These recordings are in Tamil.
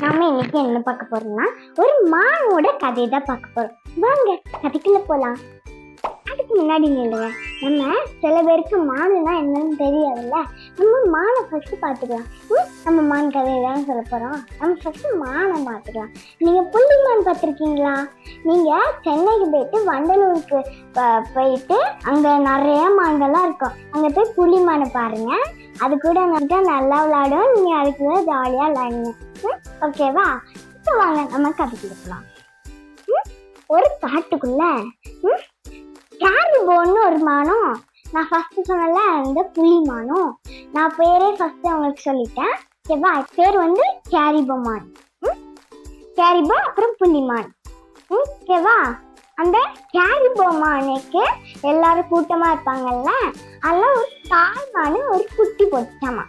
நாம இன்னைக்கு என்ன பார்க்க போறோம்னா ஒரு மானோட கதையை தான் பார்க்க போறோம். வாங்க கதைக்குள்ள போலாம். அதுக்கு முன்னாடி நில்லுங்க நம்ம சில பேருக்கு மானுனா என்னன்னு தெரியாதுல்ல? நம்ம மானை ஃபஸ்ட்டு பார்த்துக்கலாம். ம், நம்ம மான் கதையை தான் சொல்ல போகிறோம் நம்ம ஃபஸ்ட்டு மானை பார்த்துக்கலாம். நீங்கள் புள்ளி மான் பார்த்துருக்கீங்களா? நீங்கள் சென்னைக்கு போயிட்டு வண்டலூருக்கு போயிட்டு அங்கே நிறைய மான்கள்லாம் இருக்கும். அங்கே போய் புள்ளி மானை பாருங்கள் அது கூட நல்லா நல்லா விளாடும் நீங்கள் அதுக்கு கூட ஜாலியாக விளாடுங்க ம், ஓகேவா இப்போ வாங்க நம்ம கதைக்கு போகலாம். ம், ஒரு காட்டுக்குள்ள ம், கேரிபோன்னு ஒரு மானம் நான் ஃபஸ்ட்டு சொன்னல வந்து புலி மானம் நான் பேரே ஃபஸ்ட்டு அவங்களுக்கு சொல்லிட்டேன். ஓகேவா பேர் வந்து கேரிபோ மான். ம், கேரிபோ அப்புறம் புள்ளிமான் ம், ஓகேவா அந்த கேரிபோ மானுக்கு எல்லாரும் கூட்டமாக இருப்பாங்கல்ல? அதில் ஒரு தாய் மானு ஒரு குட்டி போட்டுச்சாமா?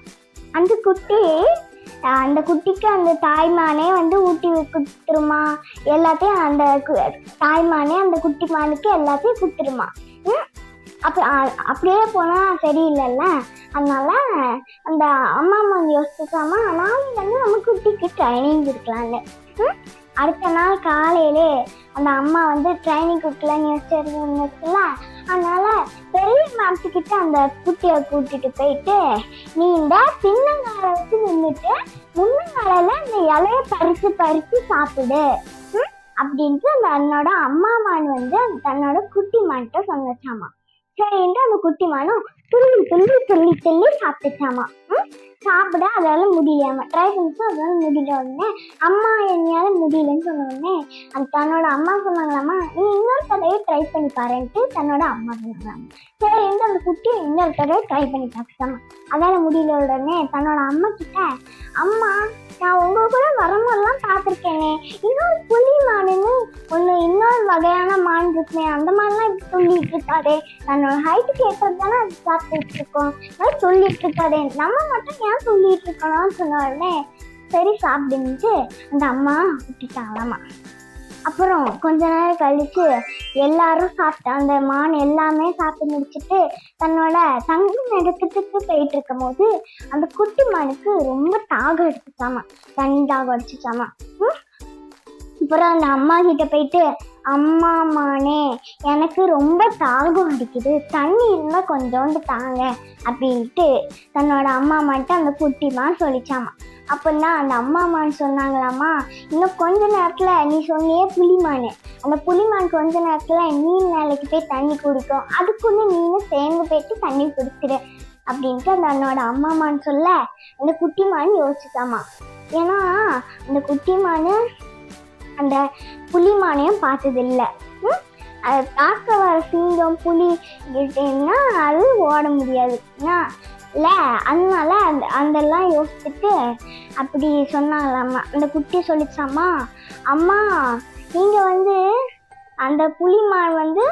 அந்த குட்டி அந்த குட்டிக்கு அந்த தாய்மானே வந்து ஊட்டி கொடுத்துருமா எல்லாத்தையும் அந்த கு- தாய்மானே அந்த குட்டி மானுக்கு எல்லாத்தையும் கொடுத்துருமா ம்? அப்ப அப்படியே போனா சரியில்லைல்ல? அதனால அந்த அம்மா அம்மா யோசிச்சாமா நாளைக்கு வந்து நம்ம குட்டிக்கு ட்ரைனிங் கொடுக்கலான்னு ம்? அடுத்த நாள் காலையிலே அந்த அம்மா வந்து ட்ரைனிங் கொடுக்கலன்னு யோசிச்சிருந்துச்சுல அதனால பெரிய மரத்துக்கிட்ட அந்த குட்டியை கூட்டிட்டு போயிட்டு நீ இந்த பின்னங்கால வச்சு நின்றுட்டு முன்னங்கால அந்த இலைய பறிச்சு பறிச்சு சாப்பிடு. அப்படின்ட்டு அந்த அண்ணோட அம்மா மான் வந்து தன்னோட குட்டி மான்கிட்ட சொன்னச்சாமா. சரின்ட்டு அந்த குட்டி மானும் துள்ளி துள்ளி துள்ளி துள்ளி சாப்பிட்டுச்சாமா. சாப்பிட அதால முடியாம ட்ரை பண்ணிட்டு அதால முடியல உடனே அம்மா என்னையால முடியலன்னு சொன்ன உடனே அந்த தன்னோட அம்மா சொன்னாங்களாமா நீ இன்னொரு தடவை ட்ரை பண்ணி பாருன்ட்டு தன்னோட அம்மா சரி சரின்ட்டு அந்த குட்டியும் இன்னொரு தடவை ட்ரை பண்ணி பார்க்கலாமா அதால முடியல உடனே தன்னோட அம்மா கிட்ட அம்மா நான் உங்க கூட வரும்போதெல்லாம் பார்த்துருக்கேனே. இன்னொரு புலி மானுன்னு ஒன்று இன்னொரு வகையான மான் இருக்குமே அந்த மாதிரிலாம் இப்படி சொல்லிட்டு இருக்காதே தன்னோட ஹைட்டுக்கு ஏற்றது தானே அது சாப்பிட்டுட்டு இருக்கோம். அது சொல்லிட்டு இருக்காதே நம்ம மட்டும் ஏன் சொல்லிட்டு இருக்கணும்னு சொன்ன உடனே சரி சாப்பிடுச்சு அந்த அம்மா விட்டுட்டாங்களாமா அப்புறம் கொஞ்ச நேரம் கழிச்சு எல்லாரும் சாப்பிட்டு அந்த மான் எல்லாமே சாப்பிட்டு முடிச்சிட்டு தன்னோட தங்கும் இடத்துக்கு போயிட்டு இருக்கும் போது அந்த குட்டி மானுக்கு ரொம்ப தாகம் அடிச்சுச்சாமா தண்ணி தாகம் அடிச்சுச்சாமா அப்புறம் அந்த அம்மா கிட்ட போயிட்டு அம்மா மானே எனக்கு ரொம்ப தாகம் அடிக்குது தண்ணி இருந்தால் கொஞ்சோண்டு தாங்க அப்படின்ட்டு தன்னோட அம்மா மட்டும் அந்த குட்டிமான் சொல்லிச்சாமா. அப்படின்னா அந்த அம்மா மான் சொன்னாங்களாமா இன்னும் கொஞ்ச நேரத்தில் நீ சொன்னியே புளிமான் அந்த புளிமான் கொஞ்ச நேரத்தில் நீ நாளைக்கு போய் தண்ணி குடிக்கும். அதுக்குள்ளே நீனும் சேர்ந்து போயிட்டு தண்ணி குடிச்சிடு அப்படின்ட்டு அந்த அண்ணோட அம்மா மான் சொல்ல அந்த குட்டிமான் யோசிச்சாமா. ஏன்னா அந்த குட்டிமானு அந்த புளிமானையும் பார்த்ததில்லை. அதை தாக்க வர சிங்கம் புலி கிட்டேன்னா அது ஓட முடியாது. ஏன்னா இல்லை அதனால அந்த அதெல்லாம் யோசிச்சுட்டு அப்படி சொன்னாங்களாம்மா. அந்த குட்டி சொல்லிச்சாமா அம்மா நீங்கள் வந்து அந்த புலிமான் வந்து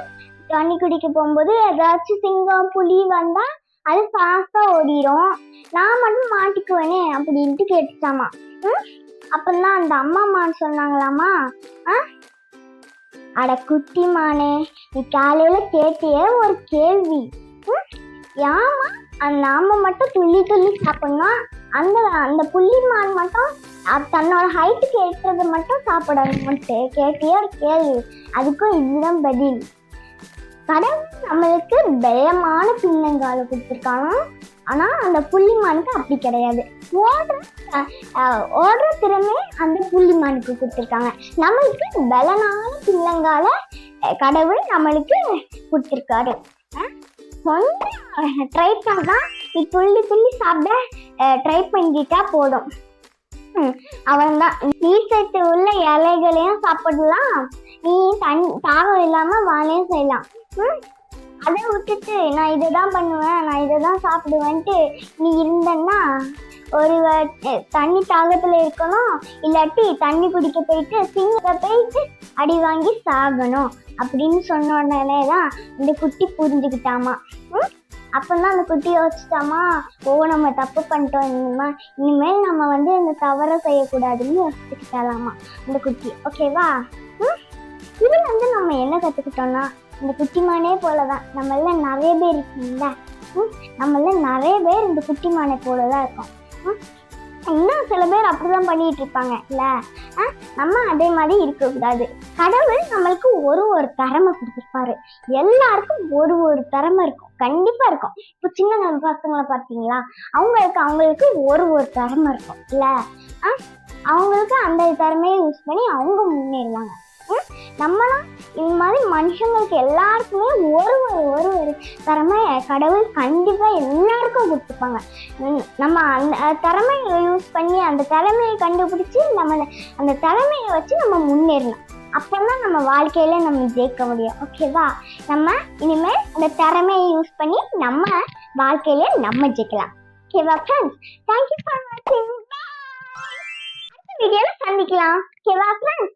தண்ணி குடிக்க போகும்போது ஏதாச்சும் சிங்கம் புலி வந்தால் அது ஃபாஸ்ட்டாக ஓடிடும் நான் மட்டும் மாட்டிக்குவேனே அப்படின்ட்டு கேட்டுச்சாமா ம் அப்பந்தான் அந்த அம்மா மான் சொன்னாங்களாமா ஆ? அட குட்டி மானே நீ காலையில கேட்டியே ஒரு கேள்வி. ஏமா ஏம்மா? அந்த நாம மட்டும் துள்ளி துள்ளி சாப்பிடணும்? அந்த அந்த புள்ளி மான் மட்டும் தன்னோட ஹைட்டுக்கு ஏற்றது மட்டும் சாப்பிடணும்ட்டு கேட்டியே ஒரு கேள்வி. அதுக்கும் இதுதான் பதில். கடவுள் நம்மளுக்கு பலமான பின்னங்கால கொடுத்துருக்காங்க. ஆனால் அந்த புள்ளிமானுக்கு அப்படி கிடையாது. ஓடுற ஓடுற திறமை அந்த புள்ளிமானுக்கு கொடுத்துருக்காங்க. நம்மளுக்கு பலனான பின்னங்கால கடவுள் நம்மளுக்கு கொடுத்துருக்காரு. சொந்த ட்ரை பண்ணால் நீ துள்ளி துள்ளி சாப்பிட ட்ரை பண்ணிக்கிட்டா போதும். அவன் தான் நீர்ச்சத்து உள்ள இலைகளையும் சாப்பிடலாம். நீ தண்ணி தாகம் இல்லாமல் வாழையும் செய்யலாம். ம் அதை விட்டுட்டு நான் இதை தான் பண்ணுவேன் நான் இதை தான் சாப்பிடுவேன்ட்டு நீ இருந்தன்னா ஒரு தண்ணி தாகத்தில் இருக்கணும். இல்லாட்டி தண்ணி குடிக்க போயிட்டு சிங்கத்தை போயிட்டு அடி வாங்கி சாகணும் அப்படின்னு சொன்ன உடனே தான் இந்த குட்டி புரிஞ்சுக்கிட்டாமா. ம்? அப்போதான் அந்த குட்டி யோசிச்சாமா ஓ நம்ம தப்பு பண்ணிட்டோம் இனிமா இனிமேல் நம்ம வந்து இந்த தவறை செய்யக்கூடாதுன்னு யோசிச்சுக்கிட்டாலாமா இந்த குட்டி. ஓகேவா ம்? வந்து நம்ம என்ன கற்றுக்கிட்டோம்னா இந்த குட்டிமானே போல தான் நம்மள நிறைய பேர் இருக்கீங்களா ம்? நம்மள நிறைய பேர் இந்த குட்டிமானை போல தான் இருக்கோம். ம்? இன்னும் சில பேர் அப்படிதான் பண்ணிட்டு இருப்பாங்க இல்ல? ஆ, நம்ம அதே மாதிரி இருக்கக்கூடாது. கடவுள் நம்மளுக்கு ஒரு ஒரு திறமை கொடுத்துருப்பாரு. எல்லாருக்கும் ஒரு ஒரு திறமை இருக்கும். கண்டிப்பா இருக்கும். இப்போ சின்ன பசங்களை பார்த்தீங்களா? அவங்களுக்கு அவங்களுக்கு ஒரு ஒரு திறமை இருக்கும். இல்ல? ஆ, அவங்களுக்கு அந்த திறமையை யூஸ் பண்ணி அவங்க முன்னேறுவாங்க. ம், நம்மளும் இந்த மாதிரி மனுஷங்களுக்கு எல்லாருக்குமே ஒரு ஒரு ஒரு ஒரு திறமை கடவுள் கண்டிப்பாக எல்லாருக்கும் கொடுத்துப்பாங்க. நம்ம அந்த திறமையை யூஸ் பண்ணி அந்த திறமையை கண்டுபிடிச்சி நம்ம அந்த திறமையை வச்சு நம்ம முன்னேறணும் அப்பதான் நம்ம வாழ்க்கையில நம்ம ஜெயிக்க முடியும். ஓகேவா நம்ம இனிமேல் அந்த திறமையை யூஸ் பண்ணி நம்ம வாழ்க்கையில நம்ம ஜெயிக்கலாம். ஓகேவா ஃப்ரெண்ட்ஸ் தேங்க்யூ ஃபார் வாட்சிங் அடுத்த வீடியோல சந்திக்கலாம். ஓகேவா ஃப்ரெண்ட்ஸ்